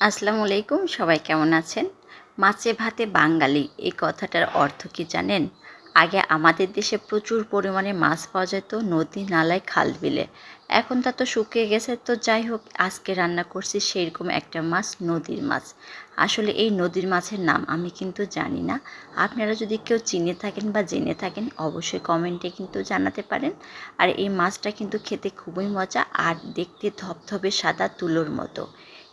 আসসালামু আলাইকুম, সবাই কেমন আছেন? মাছে ভাতে বাঙালি, এই কথাটার অর্থ কি জানেন? আগে আমাদের দেশে প্রচুর পরিমাণে মাছ পাওয়া যেত নদী নালায় খাল বিলে। এখন তা তো শুকিয়ে গেছে, তো যাই হোক, আজকে রান্না করছি সেইরকম একটা মাছ, নদীর মাছ। আসলে এই নদীর মাছের নাম আমি কিন্তু জানি না। আপনারা যদি কেউ চিনে থাকেন বা জেনে থাকেন, অবশ্যই কমেন্টে কিন্তু জানাতে পারেন। আর এই মাছটা কিন্তু খেতে খুবই মজা, আর দেখতে ধপধপে সাদা তুলোর মতো।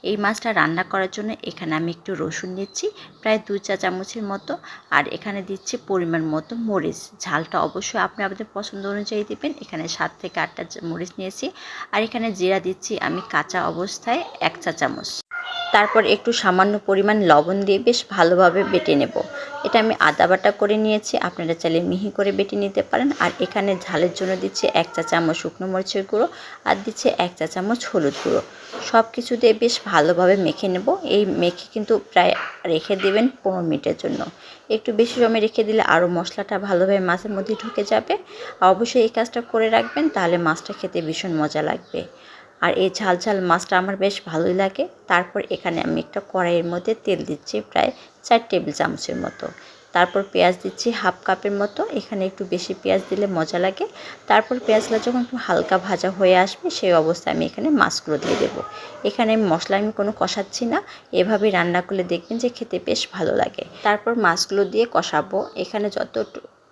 এই মাছটা রান্না করার জন্য এখানে আমি একটু রসুন নিচ্ছি, প্রায় দু চা চামচের মতো। আর এখানে দিচ্ছি পরিমাণ মতো মরিচ। ঝালটা অবশ্যই আপনি আপনাদের পছন্দ অনুযায়ী দেবেন। এখানে সাত থেকে আটটা মরিচ নিয়েছি। আর এখানে জিরা দিচ্ছি আমি কাঁচা অবস্থায় এক চা চামচ। তারপর একটু সামান্য পরিমাণ লবণ দিয়ে বেশ ভালোভাবে বেটে নেব। এটা আমি আদা বাটা করে নিয়েছি, আপনারা চাইলে মিহি করে বেটে নিতে পারেন। আর এখানে ঝালের জন্য দিচ্ছে এক চা চামচ শুকনো মরিচের গুঁড়ো আর দিচ্ছে এক চা চামচ হলুদ গুঁড়ো। সব কিছু দিয়ে বেশ ভালোভাবে মেখে নেব। এই মেখে কিন্তু প্রায় রেখে দেবেন পনেরো মিনিটের জন্য। একটু বেশি সময় রেখে দিলে আরও মশলাটা ভালোভাবে মাছের মধ্যে ঢুকে যাবে। অবশ্যই এই কাজটা করে রাখবেন, তাহলে মাছটা খেতে ভীষণ মজা লাগবে। আর এই ঝাল ঝাল মাছটা আমার বেশ ভালোই লাগে। তারপর এখানে আমি একটা কড়াইয়ের মধ্যে তেল দিচ্ছি প্রায় চার টেবিল চামচের মতো। তারপর পেঁয়াজ দিচ্ছি হাফ কাপের মতো, এখানে একটু বেশি পেঁয়াজ দিলে মজা লাগে। তারপর পেঁয়াজগুলো যখন একটু হালকা ভাজা হয়ে আসবে, সেই অবস্থায় আমি এখানে মাছগুলো দিয়ে দেবো। এখানে মশলা আমি কোনো কষাচ্ছি না এভাবেই রান্না করলে দেখবেন যে খেতে বেশ ভালো লাগে। তারপর মাছগুলো দিয়ে কষাবো। এখানে যত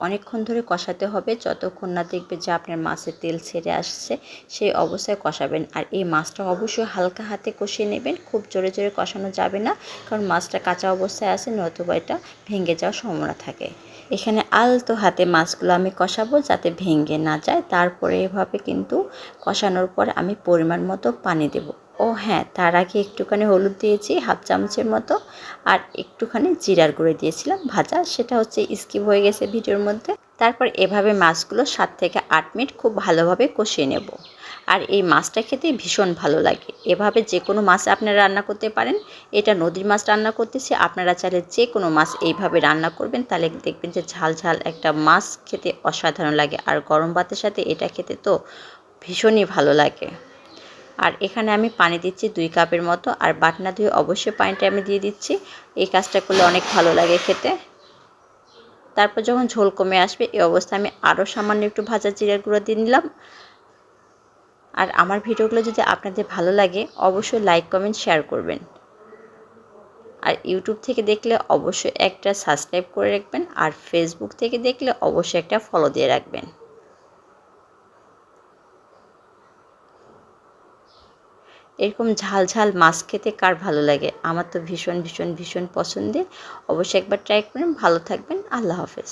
অনেকক্ষণ ধরে কষাতে হবে। যতক্ষণ না দেখবে যে আপনার মাছের তেল ছেড়ে আসছে, সেই অবস্থায় কষাবেন। আর এই মাছটা অবশ্যই হালকা হাতে কষিয়ে নেবেন। খুব জোরে জোরে কষানো যাবে না, কারণ মাছটা কাঁচা অবস্থায় আছে নতুবা এটা ভেঙে যাওয়ার সম্ভাবনা থাকে। এখানে আলতো হাতে মাছগুলো আমি কষাবো যাতে ভেঙে না যায়। তারপরে এভাবে কিন্তু কষানোর পর আমি পরিমাণ মতো পানি দেবো। ও হ্যাঁ তার আগে একটুখানি হলুদ দিয়েছি, হাফ চামচের মতো, আর একটুখানি জিরার গুঁড়ো দিয়েছিলাম ভাজা, সেটা হচ্ছে স্কিপ হয়ে গেছে ভিডিওর মধ্যে। তারপর এভাবে মাছগুলো সাত থেকে আট মিনিট খুব ভালোভাবে কষিয়ে নেব। আর এই মাছটা খেতে ভীষণ ভালো লাগে। এভাবে যে কোনো মাছ আপনারা রান্না করতে পারেন, এটা নদীর মাছ রান্না করতেছি, আপনারা চাইলে যে কোনো মাছ এইভাবে রান্না করবেন, তাহলে দেখবেন যে ঝাল ঝাল একটা মাছ খেতে অসাধারণ লাগে। আর গরম ভাতের সাথে এটা খেতে তো ভীষণই ভালো লাগে। আর এখানে আমি পানি দিচ্ছি দুই কাপের মতো, আর বাটনা ধুয়ে অবশ্যই পানিটা আমি দিয়ে দিচ্ছি। এই কাজটা করলে অনেক ভালো লাগে খেতে। তারপর যখন ঝোল কমে আসবে, এই অবস্থায় আমি আরও সামান্য একটু ভাজা জিরার গুঁড়ো দিয়ে নিলাম। আর আমার ভিডিওগুলো যদি আপনাদের ভালো লাগে, অবশ্যই লাইক, কমেন্ট, শেয়ার করবেন। আর ইউটিউব থেকে দেখলে অবশ্যই একটা সাবস্ক্রাইব করে রাখবেন, আর ফেসবুক থেকে দেখলে অবশ্যই একটা ফলো দিয়ে রাখবেন। এরকম ঝাল ঝাল মাছ খেতে কার ভালো লাগে? আমার তো ভীষণ ভীষণ ভীষণ পছন্দের। অবশ্যই একবার ট্রাই করেন। ভালো থাকবেন। আল্লাহ হাফেজ।